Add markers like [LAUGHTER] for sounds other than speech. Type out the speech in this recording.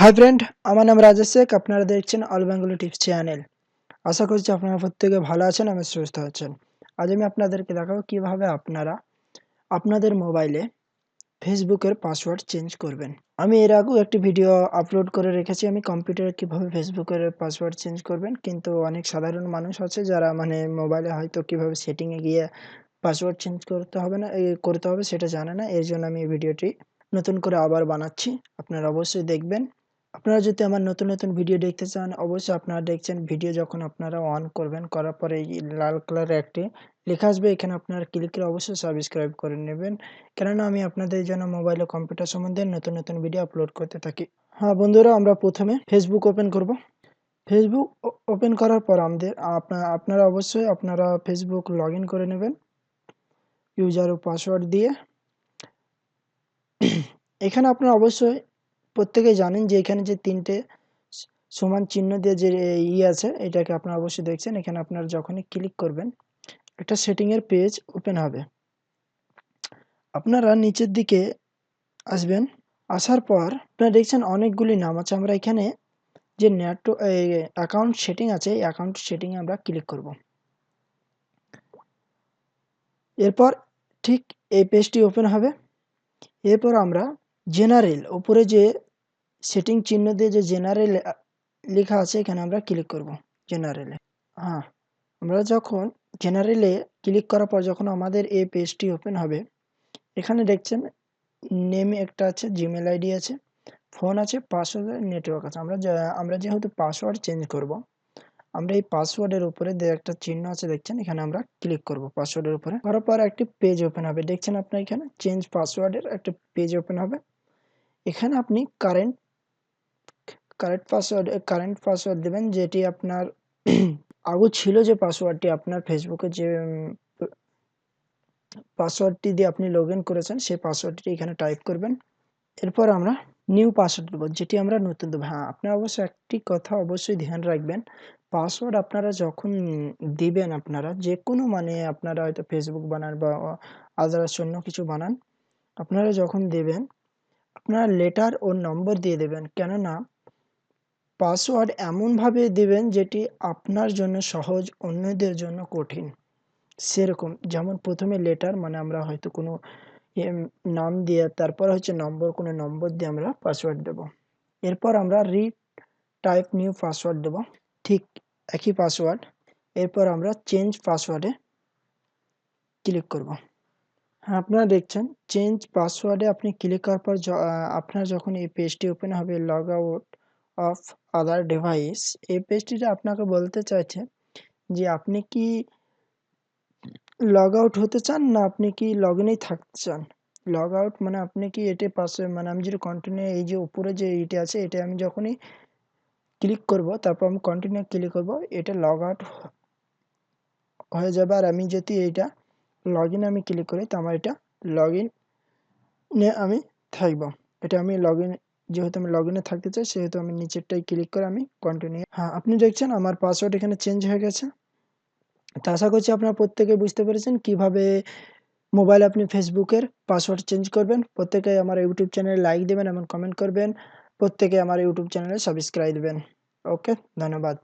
Hi friend আমার নাম রাজেশ শেখ। আপনারা দেখছেন অল বেঙ্গলি টিপস চ্যানেল আশা করছি আপনারা প্রত্যেকে ভালো আছেন এবং সুস্থ আছেন। আজ আমি আপনাদেরকে দেখাবো কীভাবে আপনারা আপনাদের মোবাইলে ফেসবুকের পাসওয়ার্ড চেঞ্জ করবেন। আমি এর আগেও একটি ভিডিও আপলোড করে রেখেছি, আমি কম্পিউটারে কীভাবে ফেসবুকের পাসওয়ার্ড চেঞ্জ করবেন। কিন্তু অনেক সাধারণ মানুষ আছে যারা মানে মোবাইলে হয়তো কীভাবে সেটিংয়ে গিয়ে পাসওয়ার্ড চেঞ্জ করতে হবে না করতে হবে সেটা জানে না। এর জন্য আমি ভিডিওটি নতুন করে আবার বানাচ্ছি। আপনারা অবশ্যই দেখবেন। আপনারা যদি আমার নতুন নতুন ভিডিও দেখতে চান, অবশ্যই আপনারা দেখছেন ভিডিও যখন আপনারা অন করবেন, করার পরে লাল কালারের একটি লেখা আসবে, এখানে আপনারা ক্লিক করে অবশ্যই সাবস্ক্রাইব করে নেবেন। কেননা আমি আপনাদের জন্য মোবাইল ও কম্পিউটার সম্বন্ধে নতুন নতুন ভিডিও আপলোড করতে থাকি। হ্যাঁ বন্ধুরা, আমরা প্রথমে ফেসবুক ওপেন করব। ফেসবুক ওপেন করার পর আমাদের আপনারা অবশ্যই আপনারা ফেসবুক লগ করে নেবেন। ইউজার ও পাসওয়ার্ড দিয়ে। এখানে আপনারা অবশ্যই প্রত্যেকেই জানেন যে এখানে যে তিনটে সমান চিহ্ন দিয়ে যে ই আছে, এটাকে আপনারা অবশ্যই দেখছেন। এখানে আপনারা যখনই ক্লিক করবেন, একটা সেটিংয়ের পেজ ওপেন হবে। আপনারা নিচের দিকে আসবেন, আসার পর আপনারা দেখছেন অনেকগুলি নাম আছে। আমরা এখানে যে নেট অ্যাকাউন্ট সেটিং আছে, এই অ্যাকাউন্ট সেটিংয়ে আমরা ক্লিক করব। এরপর ঠিক এই পেজটি ওপেন হবে। এরপর আমরা জেনারেল উপরে যে সেটিং চিহ্ন দিয়ে যে জেনারেল লেখা আছে, এখানে আমরা ক্লিক করব জেনারেলে হ্যাঁ আমরা যখন জেনারেলে ক্লিক করার পর যখন আমাদের এই পেজটি ওপেন হবে, এখানে দেখছেন নেম একটা আছে জিমেল আইডি আছে ফোন আছে পাসওয়ার্ড নেটওয়ার্ক আছে। আমরা আমরা যেহেতু পাসওয়ার্ড চেঞ্জ করব, আমরা এই পাসওয়ার্ডের উপরে একটা চিহ্ন আছে দেখছেন, এখানে আমরা ক্লিক করব পাসওয়ার্ডের উপরে। করার পর একটি পেজ ওপেন হবে। দেখছেন আপনার এখানে চেঞ্জ পাসওয়ার্ডের একটা পেজ ওপেন হবে। এখানে আপনি current current password current password দেবেন, যেটি আপনার [CLEARS THROAT] আগু ছিল যে পাসওয়ার্ডটি আপনার ফেসবুকে যে পাসওয়ার্ডটি দিয়ে আপনি লগ করেছেন, সেই পাসওয়ার্ডটি এখানে টাইপ করবেন। এরপর আমরা নিউ পাসওয়ার্ড দেবো, যেটি আমরা নতুন দেবো। হ্যাঁ আপনারা অবশ্যই একটি কথা অবশ্যই ধ্যান রাখবেন পাসওয়ার্ড আপনারা যখন দিবেন আপনারা যে কোনো মানে আপনারা হয়তো ফেসবুক বানান বা আদার্স অন্য কিছু বানান, আপনারা যখন দেবেন, আপনারা লেটার ও নম্বর দিয়ে দেবেন। কেননা পাসওয়ার্ড এমনভাবে দেবেন যেটি আপনার জন্য সহজ, অন্যদের জন্য কঠিন। সেরকম, যেমন প্রথমে লেটার মানে আমরা হয়তো কোনো নাম দিয়ে, তারপর হচ্ছে নম্বর, কোনো নম্বর দিয়ে আমরা পাসওয়ার্ড দেব। এরপর আমরা রি টাইপ নিউ পাসওয়ার্ড দেব, ঠিক একই পাসওয়ার্ড এরপর আমরা চেঞ্জ পাসওয়ার্ডে ক্লিক করব। হ্যাঁ আপনারা দেখছেন চেঞ্জ পাসওয়ার্ডে আপনি ক্লিক করার পর আপনার যখন এই পেজটি ওপেন হবে log out of other device এই পেজটিতে আপনাকে বলতে চাইছে যে আপনি কি লগ আউট হতে চান না আপনি কি লগ ইনেই থাকতে চান? লগ আউট মানে আপনি কি এটি পাশে মানে আমি যদি কন্টিনিউ এই যে উপরে যে এইটা আছে, এটা আমি যখনই ক্লিক করব, তারপর আমি কন্টিনিউ ক্লিক করব, এটা লগ আউট হয়ে যাবে। আর আমি যদি এইটা লগ ইন আমি ক্লিক করি, তো আমার এটা লগ ইন আমি থাকব। এটা আমি লগ ইন যেহেতু আমি লগ ইনে থাকতে চাই, সেহেতু আমি নিচেরটাই ক্লিক করে আমি কন্টিনিউ হ্যাঁ আপনি দেখছেন আমার পাসওয়ার্ড এখানে চেঞ্জ হয়ে গেছে। তো আশা করছি আপনারা প্রত্যেকে বুঝতে পেরেছেন কীভাবে মোবাইল আপনি ফেসবুকের পাসওয়ার্ড চেঞ্জ করবেন। প্রত্যেকে আমার ইউটিউব চ্যানেলে লাইক দেবেন এবং কমেন্ট করবেন। প্রত্যেকে আমার ইউটিউব চ্যানেলে সাবস্ক্রাইব দেবেন। ওকে ধন্যবাদ।